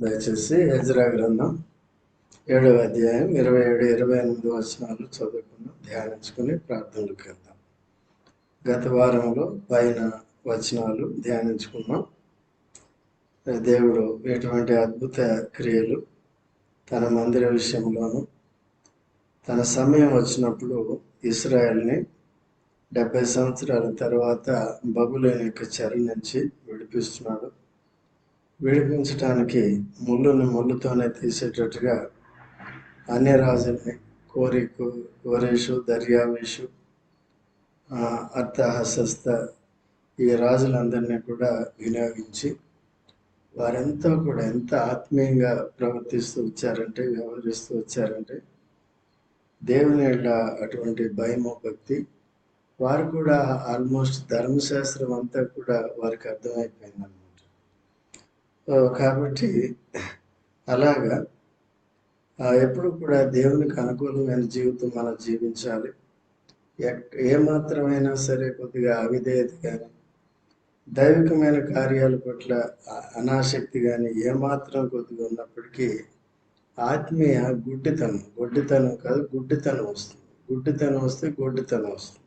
దయచేసి ఎజ్రా గ్రంథం ఏడవ అధ్యాయం ఇరవై ఏడు ఇరవై ఎనిమిది వచనాలు చదువుకుని ధ్యానించుకుని ప్రార్థనలకు వెళ్దాం గత వారంలో పైన వచనాలు ధ్యానించుకున్నాం. దేవుడు ఎటువంటి అద్భుత క్రియలు తన మందిర విషయంలోను తన సమయం వచ్చినప్పుడు ఇస్రాయల్ని డెబ్బై సంవత్సరాల తర్వాత బబులేని యొక్క చెర నుంచి విడిపిస్తున్నాడు. విడిపించటానికి ముళ్ళుని ముళ్ళుతోనే తీసేటట్టుగా అన్ని రాజుల్ని కోరికు కోరేషు దర్యావేషు అర్థహస్త ఈ రాజులందరినీ కూడా వినియోగించి వారంతా కూడా ఎంత ఆత్మీయంగా ప్రవర్తిస్తూ వచ్చారంటే వ్యవహరిస్తూ వచ్చారంటే దేవుని అటువంటి భయము భక్తి వారు కూడా ఆల్మోస్ట్ ధర్మశాస్త్రం అంతా కూడా వారికి అర్థమైపోయిందన్నమాట. కాబట్టి అలాగా ఎప్పుడు కూడా దేవునికి అనుకూలమైన జీవితం మనం జీవించాలి. ఏ సరే కొద్దిగా అవిధేయత కానీ దైవికమైన కార్యాల పట్ల అనాసక్తి కానీ ఏమాత్రం కొద్దిగా ఉన్నప్పటికీ ఆత్మీయ గుడ్డితనం గుడ్డితనం కాదు గుడ్డితనం వస్తుంది. గుడ్డితనం వస్తే గుడ్డితనం వస్తుంది.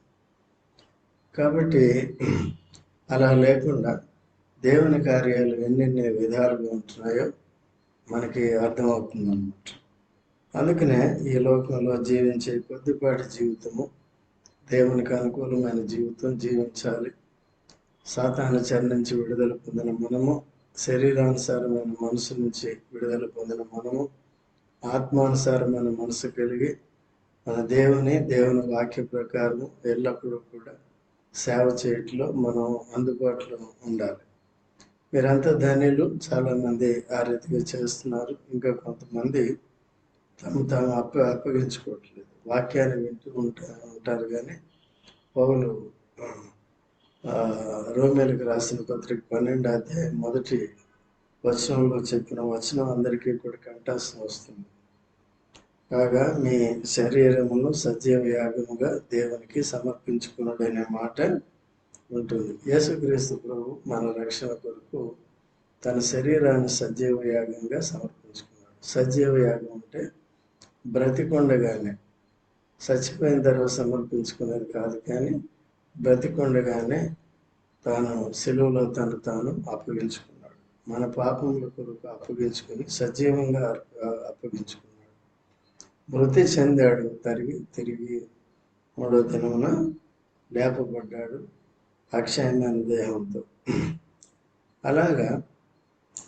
కాబట్టి అలా లేకుండా దేవుని కార్యాలు ఎన్నెన్ని విధాలుగా ఉంటున్నాయో మనకి అర్థమవుతుంది అన్నమాట అందుకనే ఈ లోకంలో జీవించే కొద్దిపాటి జీవితము దేవునికి అనుకూలమైన జీవితం జీవించాలి. సాతాన చర నుంచి విడుదల పొందిన మనము శరీరానుసారమైన మనసు నుంచి విడుదల పొందిన మనము ఆత్మానుసారమైన మనసు కలిగి మన దేవుని దేవుని వాక్య ప్రకారం ఎల్లప్పుడూ కూడా సేవ చేయట్లో మనం అందుబాటులో ఉండాలి. మీరంతా ధనిలు చాలామంది ఆ రీతిగా చేస్తున్నారు. ఇంకా కొంతమంది తమ తాము అప్ప అప్పగించుకోవట్లేదు. వాక్యాన్ని వింటూ ఉంటా ఉంటారు కానీ పౌలు రోమేలకు రాసిన పత్రిక పన్నెండు అధ్యాయం మొదటి వచనంలో చెప్పిన వచనం అందరికీ కూడా కంఠాసం వస్తుంది. కాగా మీ శరీరమును సజీవ యాగముగా దేవునికి సమర్పించుకున్నాడనే మాట ఉంటుంది. యేసుక్రీస్తు ప్రభు మన రక్షణ కొరకు తన శరీరాన్ని సజీవ యాగంగా సమర్పించుకున్నాడు. సజీవ యాగం అంటే బ్రతికొండగానే చచ్చిపోయిన తర్వాత సమర్పించుకునేది కాదు కానీ బ్రతికొండగానే తాను సెలవులో తను తాను అప్పగించుకున్నాడు. మన పాపముల కొరకు అప్పగించుకుని సజీవంగా అప్పగించుకున్నాడు. మృతి చెందాడు తరిగి తిరిగి మూడో దినమున లేపబడ్డాడు. అక్షయమైన దేహంతో. అలాగా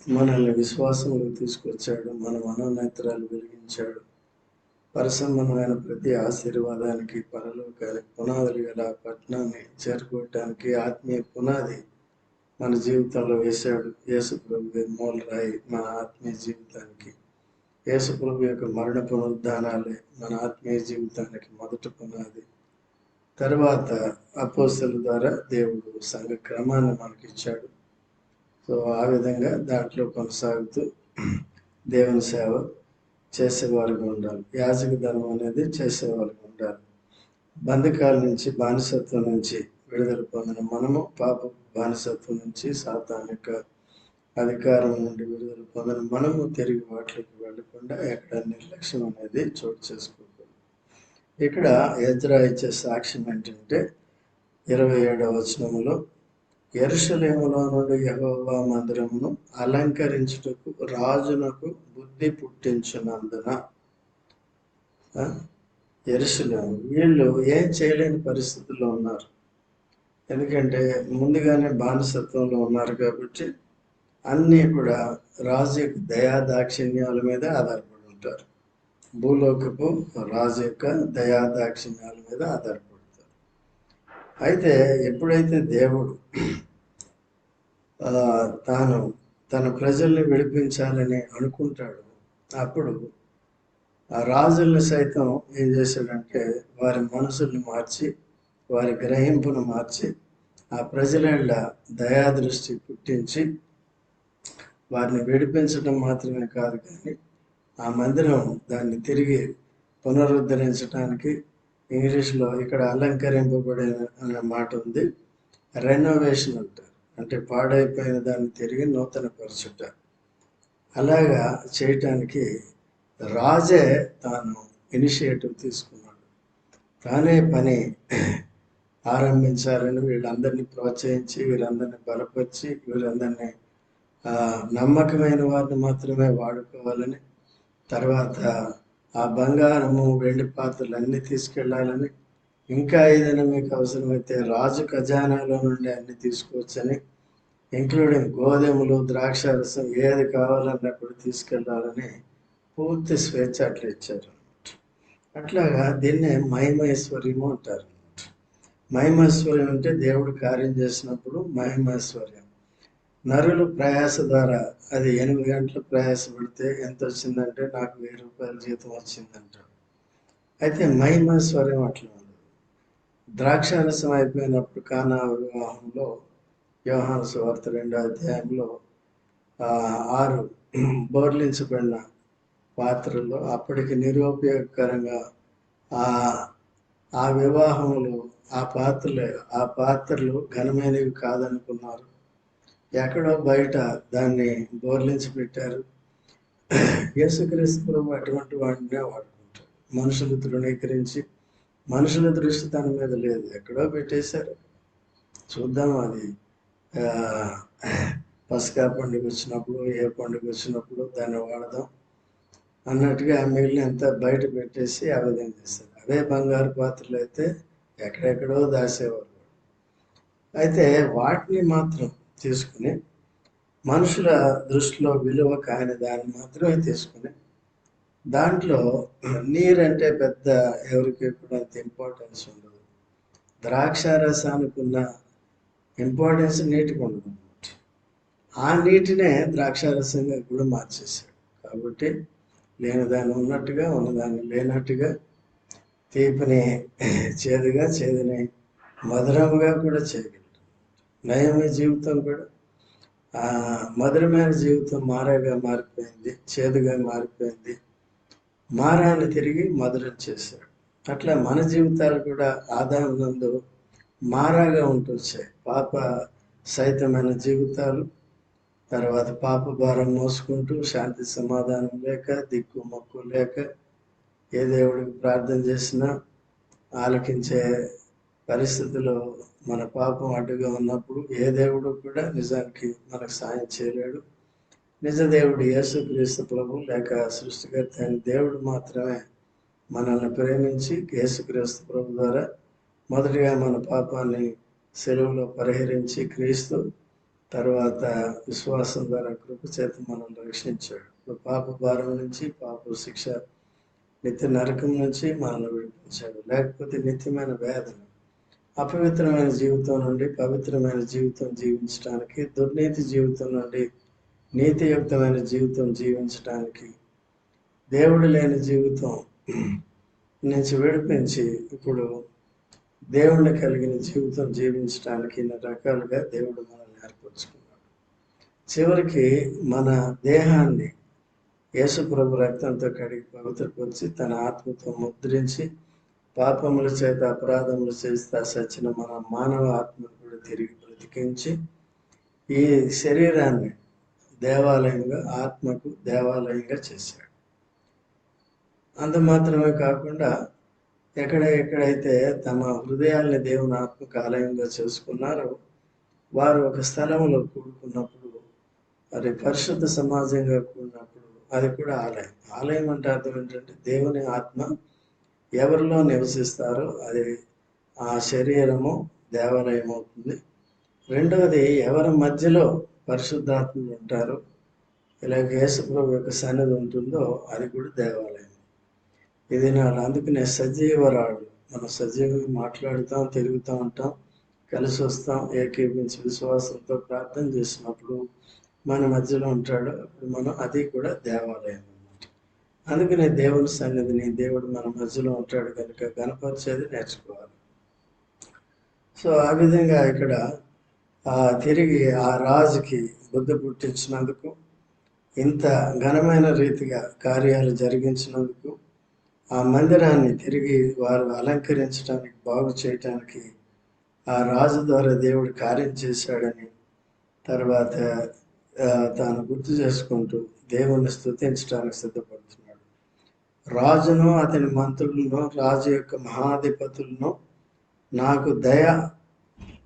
మనల్ని విశ్వాసంలో తీసుకొచ్చాడు మన మనోనేత్రాలు వెలిగించాడు. పరిసంబంధమైన ప్రతి ఆశీర్వాదానికి పరలోకానికి పునాదులు గల పట్టణాన్ని చేరుకోవటానికి ఆత్మీయ పునాది మన జీవితంలో వేశాడు. యేసుప్రభు మూలరాయి మన ఆత్మీయ జీవితానికి. యేసుప్రభు యొక్క మరణ పునరుద్ధానాలే మన ఆత్మీయ జీవితానికి మొదటి పునాది. తర్వాత అపోసల ద్వారా దేవుడు సంఘ క్రమాన్ని మనకి ఇచ్చాడు. సో ఆ విధంగా దాంట్లో కొనసాగుతూ దేవుని సేవ చేసేవారికి ఉండాలి. యాజక ధర్మం అనేది చేసేవారికి ఉండాలి. బంధకాల నుంచి బానిసత్వం నుంచి విడుదల పొందిన మనము పాప బానిసత్వం నుంచి సాతానిక అధికారం నుండి విడుదల పొందిన మనము తిరిగి వాటికి వెళ్ళకుండా ఎక్కడ నిర్లక్ష్యం అనేది చోటు చేసుకోవాలి ఇక్కడ ఎజ్రా ఇచ్చే సాక్ష్యం ఏంటంటే ఇరవై ఏడవ వచనంలో ఎరుసలేములో నుండి యహోవా మందిరమును అలంకరించుటకు రాజునకు బుద్ధి పుట్టించినందున. ఎరుసలేము వీళ్ళు ఏం చేయలేని పరిస్థితుల్లో ఉన్నారు. ఎందుకంటే ముందుగానే బానిసత్వంలో ఉన్నారు కాబట్టి అన్నీ కూడా రాజు యొక్క దయా దాక్షిణ్యాల మీద ఆధారపడి ఉంటారు. భూలోకపు రాజు యొక్క దయా దాక్షిణ్యాల మీద ఆధారపడతారు. అయితే ఎప్పుడైతే దేవుడు తాను తన ప్రజల్ని విడిపించాలని అనుకుంటాడు అప్పుడు ఆ రాజుల్ని సైతం ఏం చేశాడంటే వారి మనసుల్ని మార్చి వారి గ్రహింపును మార్చి ఆ ప్రజల దయాదృష్టి పుట్టించి వారిని విడిపించడం మాత్రమే కాదు కానీ ఆ మందిరం దాన్ని తిరిగి పునరుద్ధరించడానికి ఇంగ్లీష్లో ఇక్కడ అలంకరింపబడిన అనే మాట ఉంది. రెనోవేషన్ అంటారు అంటే పాడైపోయిన దాన్ని తిరిగి నూతన పరచుట అలాగా చేయటానికి రాజే తాను ఇనిషియేటివ్ తీసుకున్నాడు. తానే పని ఆరంభించాలని వీళ్ళందరినీ ప్రోత్సహించి వీరందరినీ బలపరిచి వీరందరినీ నమ్మకమైన వారిని మాత్రమే వాడుకోవాలని తర్వాత ఆ బంగారము వెండి పాత్రలు తీసుకెళ్ళాలని ఇంకా ఏదైనా మీకు అవసరమైతే రాజు ఖజానాలో నుండి అన్ని తీసుకోవచ్చని ఇంక్లూడింగ్ గోధుమలు ద్రాక్ష రసం ఏది కావాలన్నా కూడా పూర్తి స్వేచ్ఛ అట్లా ఇచ్చారు. అట్లాగా దీన్నే మహిమేశ్వర్యము అంటారు. మహిమేశ్వర్యం అంటే దేవుడు కార్యం చేసినప్పుడు మహిమేశ్వర్యం నరులు ప్రయాస ద్వారా అది ఎనిమిది గంటలు ప్రయాసపడితే ఎంత వచ్చిందంటే నాకు వెయ్యి రూపాయల జీతం వచ్చిందంట. అయితే మహిమేశ్వర్యం అట్లా ఉండదు. ద్రాక్షారసం అయిపోయినప్పుడు కానా వివాహంలో వ్యవహార సువార్త రెండో అధ్యాయంలో ఆరు బోర్లించబడిన పాత్రల్లో అప్పటికి నిరుపయోగకరంగా ఆ ఆ వివాహంలో ఆ పాత్రలు ఆ పాత్రలు ఘనమైనవి కాదనుకున్నారు. ఎక్కడో బయట దాన్ని బోర్లించి పెట్టారు. యేసుక్రీస్తు ప్రభు అటువంటి వాడినే వాడుకుంటారు. మనుషులు తృణీకరించి మనుషుల దృష్టి తన మీద లేదు. ఎక్కడో పెట్టేశారు. చూద్దాం అది. పసకా పండుగ వచ్చినప్పుడు ఏ పండుగ వచ్చినప్పుడు దాన్ని వాడదాం అన్నట్టుగా మిగిలిన అంతా బయట పెట్టేసి ఆవేదన చేస్తారు అదే బంగారు పాత్రలు అయితే ఎక్కడెక్కడో దాసేవారు. అయితే వాటిని మాత్రం తీసుకుని మనుషుల దృష్టిలో విలువ కాని దాన్ని మాత్రమే తీసుకుని దాంట్లో నీరంటే పెద్ద ఎవరికి కూడా అంత ఇంపార్టెన్స్ ఉండదు. ద్రాక్ష రసానికి ఉన్న ఇంపార్టెన్స్ నీటికి ఉండదు. ఆ నీటినే ద్రాక్షారసంగా కూడా మార్చేశాడు. కాబట్టి లేని దాన్ని ఉన్నట్టుగా ఉన్నదాన్ని లేనట్టుగా తీపిని చేదుగా చేదుని మధురముగా కూడా చేయగలడు నయమే జీవితం కూడా. ఆ మధురమైన జీవితం మారాగా మారిపోయింది చేదుగా మారిపోయింది. మారాన్ని తిరిగి మధురం చేశాడు. అట్లా మన జీవితాలు కూడా ఆదాయం నందు మారాగా ఉంటొచ్చాయి. పాప సహితమైన జీవితాలు తర్వాత పాప భారం మోసుకుంటూ శాంతి సమాధానం లేక దిక్కు మొక్కు లేక ఏ దేవుడికి ప్రార్థన చేసినా ఆలకించే పరిస్థితిలో మన పాపం అడ్డుగా ఉన్నప్పుడు ఏ దేవుడు కూడా నిజానికి మనకు సాయం చేయలేడు. నిజ దేవుడు యేసుక్రీస్తు ప్రభు లేక సృష్టికర్త అయిన దేవుడు మాత్రమే మనల్ని ప్రేమించి యేసుక్రీస్తు ప్రభు ద్వారా మొదటిగా మన పాపాన్ని సెలవులో పరిహరించి క్రీస్తు తర్వాత విశ్వాసం ద్వారా కృప చేత మనల్ని రక్షించాడు. పాప భారం నుంచి పాప శిక్ష నిత్య నరకం నుంచి మనల్ని విడిపించాడు. లేకపోతే నిత్యమైన వేదన అపవిత్రమైన జీవితం నుండి పవిత్రమైన జీవితం జీవించడానికి దుర్నీతి జీవితం నుండి నీతియుక్తమైన జీవితం జీవించడానికి దేవుడు లేని జీవితం నుంచి విడిపించి ఇప్పుడు దేవుణ్ణి కలిగిన జీవితం జీవించడానికి ఇన్ని రకాలుగా దేవుడు మనల్ని ఏర్పరచుకున్నాడు. చివరికి మన దేహాన్ని యేసుప్రభు రక్తంతో కడిగి పవిత్రపరిచి తన ఆత్మతో ముద్రించి పాపముల చేత అపరాధములు చేస్తా సచిన మన మానవ ఆత్మను కూడా తిరిగి బ్రతికించి ఈ శరీరాన్ని దేవాలయంగా ఆత్మకు దేవాలయంగా చేశాడు. అంత మాత్రమే కాకుండా ఎక్కడ ఎక్కడైతే తమ హృదయాల్ని దేవుని ఆత్మకు ఆలయంగా చేసుకున్నారో వారు ఒక స్థలంలో కూడుకున్నప్పుడు మరి పరిశుద్ధ సమాజంగా కూడినప్పుడు అది కూడా ఆలయం. ఆలయం అంటే అర్థం ఏంటంటే దేవుని ఆత్మ ఎవరిలో నివసిస్తారో అది ఆ శరీరము దేవాలయం అవుతుంది రెండవది ఎవరి మధ్యలో పరిశుద్ధాత్మలు ఉంటారో ఇలాగ యేసుప్రభు యొక్క సన్నిధి ఉంటుందో అది కూడా దేవాలయం. ఇది నా అందుకనే సజీవరాడు మనం సజీవంగా మాట్లాడుతాం తిరుగుతూ ఉంటాం కలిసి వస్తాం ఏకీపించి విశ్వాసంతో ప్రార్థన చేసినప్పుడు మన మధ్యలో ఉంటాడు అప్పుడు మనం అది కూడా దేవాలయం. అందుకనే దేవుని సన్నిధిని దేవుడు మన మధ్యలో ఉంటాడు కనుక కనపరిచేది నేర్చుకోవాలి. సో ఆ విధంగా ఇక్కడ తిరిగి ఆ రాజుకి బుద్ధి పుట్టించినందుకు ఇంత ఘనమైన రీతిగా కార్యాలు జరిగించినందుకు ఆ మందిరాన్ని తిరిగి వారు అలంకరించడానికి బాగు చేయటానికి ఆ రాజు ద్వారా దేవుడు కార్యం చేశాడని తర్వాత తాను గుర్తు చేసుకుంటూ దేవుణ్ణి స్థుతించడానికి సిద్ధపడుతున్నాడు. రాజును అతని మంత్రులను రాజు యొక్క మహాధిపతులను నాకు దయ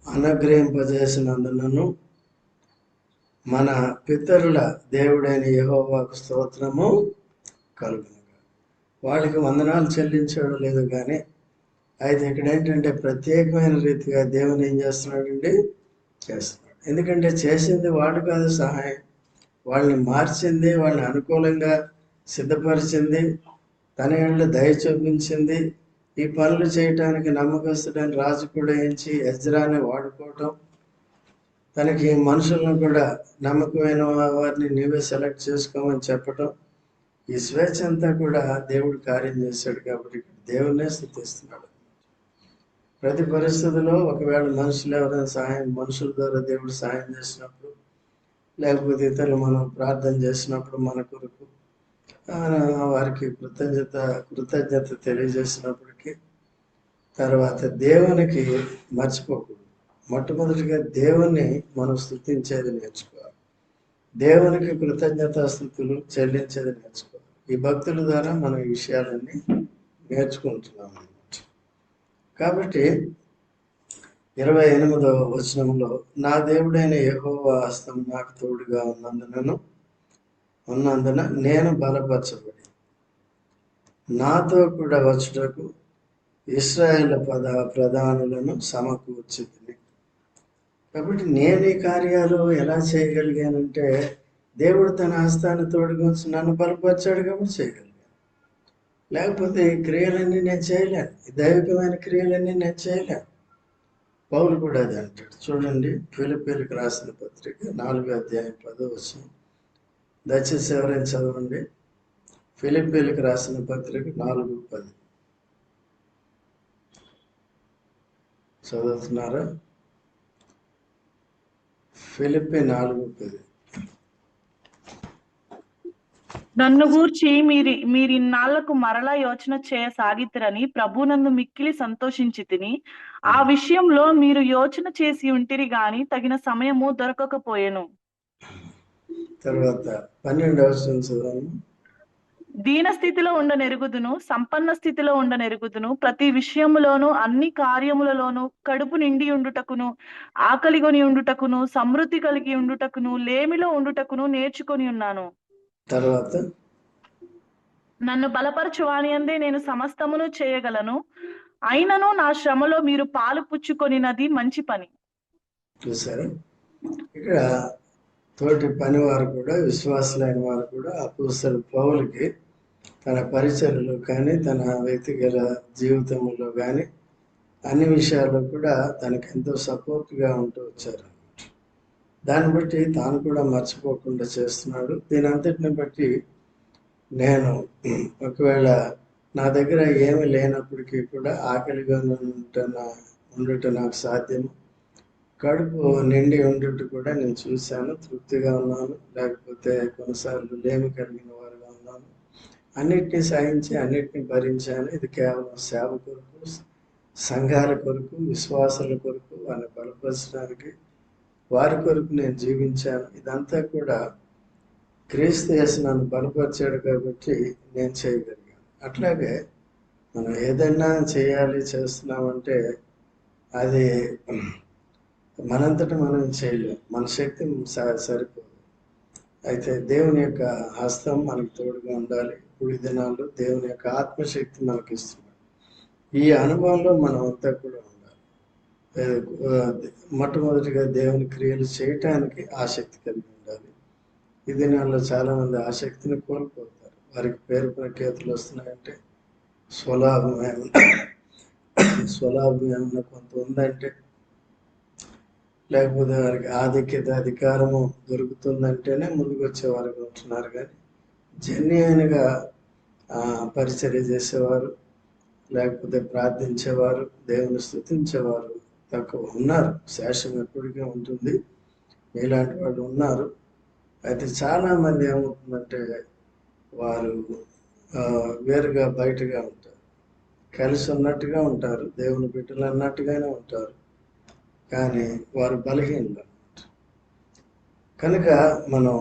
అనుగ్రహింపజేసినందునను మన పితరుల దేవుడైన యహోవాకు స్తోత్రము కలుగును వాళ్ళకి వందనాలు చెల్లించడం లేదు కానీ అయితే ఇక్కడ ఏంటంటే ప్రత్యేకమైన రీతిగా దేవుని ఏం చేస్తున్నాడండి? చేస్తున్నాడు. ఎందుకంటే చేసింది వాడు కాదు సహాయం. వాళ్ళని మార్చింది వాళ్ళని అనుకూలంగా సిద్ధపరిచింది తన ఏళ్ళు దయ చూపించింది. ఈ పనులు చేయటానికి నమ్మకస్తుడని రాజు కూడా ఎంచి ఎజ్రాని వాడుకోవటం. తనకి మనుషులను కూడా నమ్మకమైన వారిని నీవే సెలెక్ట్ చేసుకోమని చెప్పటం. ఈ స్వేచ్ఛ అంతా కూడా దేవుడు కార్యం చేశాడు కాబట్టి దేవుడినే స్థుతిస్తున్నాడు. ప్రతి పరిస్థితిలో ఒకవేళ మనుషులు ఎవరైనా సహాయం మనుషుల ద్వారా దేవుడు సహాయం చేసినప్పుడు లేకపోతే ఇతరులు మనం ప్రార్థన చేసినప్పుడు మన కొరకు వారికి కృతజ్ఞత కృతజ్ఞత తెలియజేసినప్పటికీ తర్వాత దేవునికి మర్చిపోకూడదు. మొట్టమొదటిగా దేవుణ్ణి మనం స్థుతించేది నేర్చుకోవాలి. దేవునికి కృతజ్ఞత స్థుతులు చెల్లించేది నేర్చుకోవాలి. ఈ భక్తుల ద్వారా మనం ఈ విషయాలన్నీ నేర్చుకుంటున్నాం అన్నమాట. కాబట్టి ఇరవై ఎనిమిదవ వచనంలో నా దేవుడైన యెహోవా హస్తం నాకు తోడుగా ఉన్నందునను ఉన్నందున నేను బలపరచబడి నాతో కూడా వచ్చుటకు ఇస్రాయేల్ పద ప్రధానులను సమకూర్చింది కాబట్టి నేను ఈ కార్యాలు ఎలా చేయగలిగానంటే దేవుడు తన హస్తాన్ని తోడుగా నన్ను బలపరిచాడు కాబట్టి చేయగలిగాను. లేకపోతే ఈ క్రియలన్నీ నేను చేయలేను. ఈ దైవికమైన క్రియలన్నీ నేను చేయలేను. పౌలు కూడా అది అంటాడు. చూడండి ఫిలిపీలకు రాసిన పత్రిక నాలుగో అధ్యాయం పదో వచ్చింది దయచేసి ఎవరైనా చదవండి. ఫిలిపీలకు రాసిన పత్రిక నాలుగు పది. చదువుతున్నారా? ఫిలిపి నాలుగు పది. నన్ను గూర్చి మీరు మీరు ఇన్నాళ్ళకు మరలా యోచన చేయసాగితరని ప్రభునందు మిక్కిలి సంతోషించి తిని ఆ విషయంలో మీరు యోచన చేసి ఉంటిరి గాని తగిన సమయము దొరకకపోయెను. తర్వాత పన్నెండవ దీన స్థితిలో ఉండనెరుగుదును సంపన్న స్థితిలో ఉండనెరుగుదును ప్రతి విషయములోను అన్ని కార్యములలోను కడుపు నిండి ఉండుటకును ఆకలిగొని ఉండుటకును సమృద్ధి కలిగి ఉండుటకును లేమిలో ఉండుటకును నేర్చుకొని ఉన్నాను. తర్వాత? నన్ను బలపరచువాని అందే నేను సమస్తమును చేయగలను. అయినను నా శ్రమలో మీరు పాలు పుచ్చుకొనినది మంచి పని. చూసారా? ఇక్కడ తోటి పనివారు కూడా విశ్వాసులైన వారు కూడా అపూసలు పౌలకి తన పరిచయలో కానీ తన వ్యక్తిగత జీవితంలో కానీ అన్ని విషయాల్లో కూడా తనకి ఎంతో సపోర్ట్గా ఉంటూ వచ్చారు. దాన్ని బట్టి తాను కూడా మర్చిపోకుండా చేస్తున్నాడు. దీని అంతటిని బట్టి నేను ఒకవేళ నా దగ్గర ఏమి లేనప్పటికీ కూడా ఆకలిగా ఉంటున్న ఉండటం నాకు సాధ్యము. కడుపు నిండి ఉండుట కూడా నేను చూశాను తృప్తిగా ఉన్నాను లేకపోతే కొన్నిసార్లు లేమి కలిగిన వారుగా ఉన్నాను. అన్నిటినీ సాధించి అన్నిటినీ భరించాను. ఇది కేవలం సేవ కొరకు సంఘాల కొరకు విశ్వాసాల కొరకు వారిని బలపరచడానికి వారి కొరకు నేను జీవించాను. ఇదంతా కూడా క్రీస్తు చేసి నన్ను బలపరిచాడు కాబట్టి నేను చేయగలిగాను. అట్లాగే మనం ఏదైనా చేయాలి చేస్తున్నామంటే అది మనంతట మనం చేయలేం. మన శక్తి స- సరిపోదు. అయితే దేవుని యొక్క హస్తం మనకు తోడుగా ఉండాలి. కుడి దినాల్లో దేవుని యొక్క ఆత్మశక్తి మనకి ఇస్తున్నాడు ఈ అనుభవంలో మనం అంతా కూడా ఉండాలి. మొట్టమొదటిగా దేవుని క్రియలు చేయటానికి ఆసక్తి కలిగి ఉండాలి. ఈ దినాల్లో చాలామంది ఆసక్తిని కోల్పోతారు. వారికి పేరు ప్రఖ్యాతులు వస్తున్నాయంటే స్వలాభం ఏమన్నా స్వలాభం ఏమన్నా కొంత ఉందంటే లేకపోతే వారికి ఆధిక్యత అధికారము దొరుకుతుందంటేనే ముందుకు వచ్చేవారు ఉంటున్నారు కానీ జెన్యున్గా పరిచర్య చేసేవారు లేకపోతే ప్రార్థించేవారు దేవుని స్థుతించేవారు తక్కువ ఉన్నారు. శేషం ఎప్పటికీ ఉంటుంది. మీలాంటి వాళ్ళు ఉన్నారు. అయితే చాలామంది ఏమవుతుందంటే వారు వేరుగా బయటగా ఉంటారు. కలిసి ఉన్నట్టుగా ఉంటారు. దేవుని బిడ్డలు అన్నట్టుగానే ఉంటారు. కానీ వారు బలహీనులు. కనుక మనం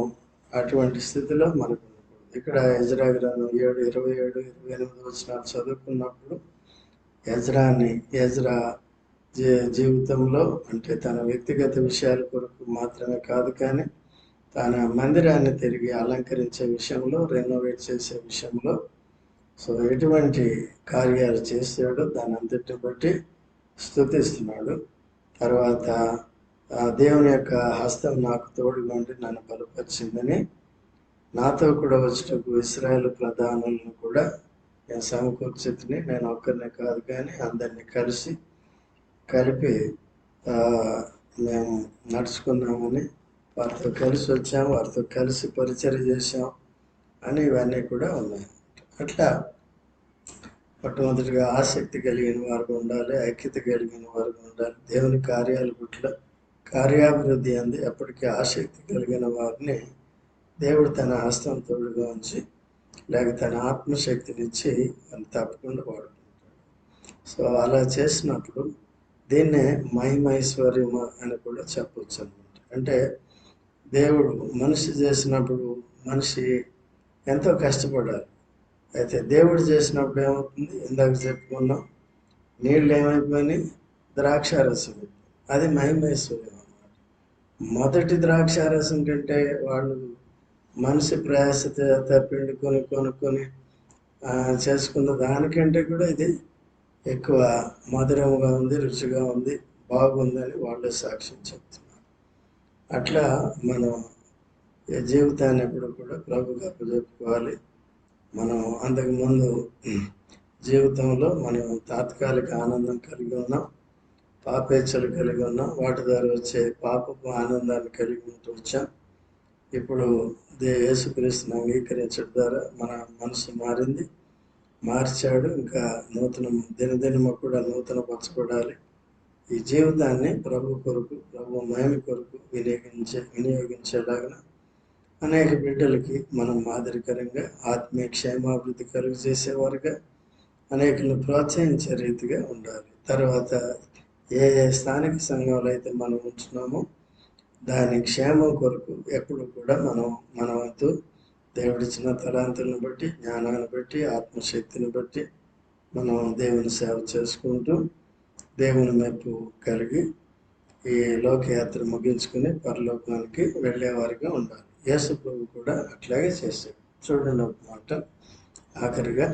అటువంటి స్థితిలో మనకు ఇక్కడ ఎజ్రా గ్రంథం ఏడు ఇరవై ఏడు ఇరవై ఎనిమిది వచ్చినాలు చదువుకున్నప్పుడు ఎజ్రాని ఎజ్రా జీ జీవితంలో అంటే తన వ్యక్తిగత విషయాల కొరకు మాత్రమే కాదు కానీ తన మందిరాన్ని తిరిగి అలంకరించే విషయంలో రెనోవేట్ చేసే విషయంలో సో ఎటువంటి కార్యాలు చేశాడో దాని అంతటి బట్టి స్థుతిస్తున్నాడు తర్వాత దేవుని యొక్క హస్తం నాకు తోడుగా ఉండి నన్ను బలపరిచిందని నాతో కూడా వచ్చినకు ఇస్రాయేల్ ప్రధానులను కూడా నేను సమకూర్చితిని నేను ఒక్కరిని కాదు కానీ అందరినీ కలిసి కలిపి మేము నడుచుకున్నామని వారితో కలిసి వచ్చాం వారితో కలిసి పరిచయం చేశాం అని ఇవన్నీ కూడా ఉన్నాయి. అట్లా మొట్టమొదటిగా ఆసక్తి కలిగిన వారు ఉండాలి ఐక్యత కలిగిన వారు ఉండాలి. దేవుని కార్యాల పట్ల కార్యాభివృద్ధి అంది. ఎప్పటికీ ఆసక్తి కలిగిన వారిని దేవుడు తన హస్తం తోడుగా ఉంచి లేక తన ఆత్మశక్తినిచ్చి వాళ్ళు తప్పకుండా వాడుకుంటాడు. సో అలా చేసినప్పుడు దీన్నే మహిమైశ్వర్యం అని కూడా చెప్పొచ్చు అనమాట అంటే దేవుడు మనిషి చేసినప్పుడు మనిషి ఎంతో కష్టపడాలి. అయితే దేవుడు చేసినప్పుడు ఏమవుతుంది? ఇందాక చెప్పుకున్నాం. నీళ్ళు ఏమైపోయినాయి? ద్రాక్షారసం. అది మహిమేశ్వర్యం అన్నమాట మొదటి ద్రాక్షారసం కంటే వాళ్ళు మనిషి ప్రయాస పిండుకొని కొనుక్కొని చేసుకున్న దానికంటే కూడా ఇది ఎక్కువ మధురంగా ఉంది రుచిగా ఉంది బాగుందని వాళ్ళు సాక్ష్యం చెప్తున్నారు. అట్లా మనం జీవితాన్ని ఎప్పుడు కూడా ప్రభుగా చెప్పుకోవాలి మనం అంతకుముందు జీవితంలో మనం తాత్కాలిక ఆనందం కలిగి ఉన్నాం పాపేచ్ఛలు కలిగి ఉన్నాం వాటి ద్వారా వచ్చే పాపపు ఆనందాన్ని కలిగి ఉంటూ వచ్చాం. ఇప్పుడు దే యేసుక్రీస్తుని అంగీకరించడం ద్వారా మన మనసు మారింది మార్చాడు. ఇంకా నూతన దినదినము కూడా నూతన పరచబడాలి ఈ జీవితాన్ని ప్రభు కొరకు ప్రభు మహిమ కొరకు వినియోగించే వినియోగించేలాగా అనేక బిడ్డలకి మనం మాదిరికరంగా ఆత్మీయ క్షేమాభివృద్ధి కలుగు చేసేవారుగా అనేకులను ప్రోత్సహించే రీతిగా ఉండాలి. తర్వాత ఏ ఏ స్థానిక సంఘంలో అయితే మనం ఉంటున్నామో దాని క్షేమం కొరకు ఎప్పుడు కూడా మనం మన వంతు దేవుడిచ్చిన తలాంతులను బట్టి జ్ఞానాన్ని బట్టి ఆత్మశక్తిని బట్టి మనం దేవుని సేవ చేసుకుంటూ దేవుని మెప్పు కలిగి ఈ లోకయాత్ర ముగించుకుని పరలోకానికి వెళ్ళేవారిగా ఉండాలి. యేసు ప్రభు కూడా అట్లాగే చేశాడు. చూడండి ఒక మాట ఆఖరిగా.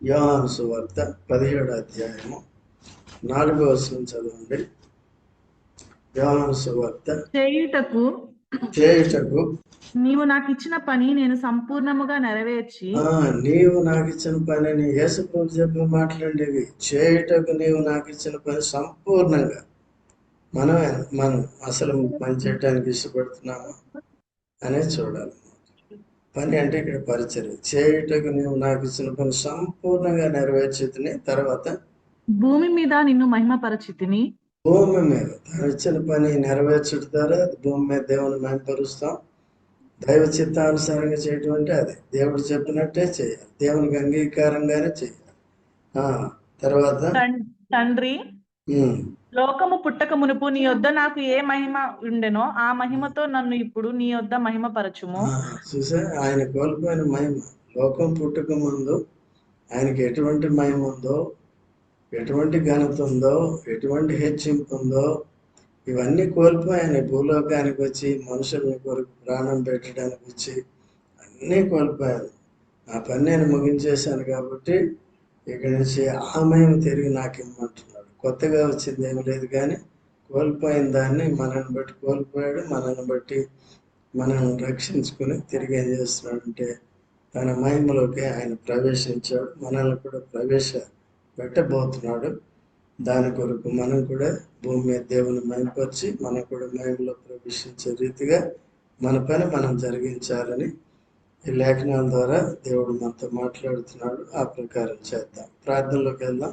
యోహాను సువార్త పదిహేడు అధ్యాయము నాలుగో వచనం చదవండి. యోహాను సువార్త చేయుటకు చేయుటకు నీవు నాకు ఇచ్చిన పని నేను సంపూర్ణముగా నెరవేర్చి నీవు నాకు ఇచ్చిన పనిని యేసు ప్రభు చెప్పిన మాట్లాడేవి. చేయుటకు నీవు నాకు ఇచ్చిన పని సంపూర్ణంగా. మనం మనం అసలు పని చేయడానికి ఇష్టపడుతున్నామా అనేది చూడాలి. పని అంటే ఇక్కడ పరిచయం చేయుటకు నీవు నాకు ఇచ్చిన పని సంపూర్ణంగా నెరవేర్చితిని తర్వాత భూమి మీద నిన్ను మహిమపరచితిని. భూమి మీద. తను ఇచ్చిన పని నెరవేర్చడం ద్వారా భూమి మీద దేవుని మహిమపరుస్తాం. దైవ చిత్తానుసారంగా చేయటం అంటే అది. దేవుడు చెప్పినట్టే చేయాలి. దేవునికి అంగీకారంగానే చేయాలి. ఆ తర్వాత తండ్రి లోకము పుట్టక మునుపు నీ యొద్ద నాకు ఏ మహిమ ఉండెనో ఆ మహిమతో నన్ను ఇప్పుడు నీ యొద్ద మహిమపరచుము. ఆ, చూసా? ఆయన కోల్పోయిన మహిమ. లోకం పుట్టక ముందు ఆయనకి ఎటువంటి మహిమ ఉందో ఎటువంటి ఘనత ఉందో ఎటువంటి హెచ్చింపు ఉందో ఇవన్నీ కోల్పోయి ఆయన భూలోకానికి వచ్చి మనుషుల కొరకు ప్రాణం పెట్టడానికి వచ్చి అన్నీ కోల్పోయాను. ఆ పని నేను ముగించేశాను కాబట్టి ఇక్కడి నుంచి ఆ మహిమ తిరిగి నాకు ఇమ్మంటున్నాడు కొత్తగా వచ్చింది ఏం లేదు కానీ కోల్పోయిన దాన్ని మనల్ని బట్టి కోల్పోయాడు మనల్ని బట్టి మనల్ని రక్షించుకుని తిరిగి ఏం చేస్తున్నాడు అంటే తన మహిమలోకి ఆయన ప్రవేశించాడు. మనల్ని కూడా ప్రవేశ పెట్టబోతున్నాడు. దాని కొరకు మనం కూడా భూమి మీద దేవుని మహిమపరిచి మనం కూడా మహిమలో ప్రవేశించే రీతిగా మన పని మనం జరిగించాలని ఈ లేఖనాల ద్వారా దేవుడు మనతో మాట్లాడుతున్నాడు. ఆ ప్రకారం చేద్దాం. ప్రార్థనలోకి వెళ్దాం.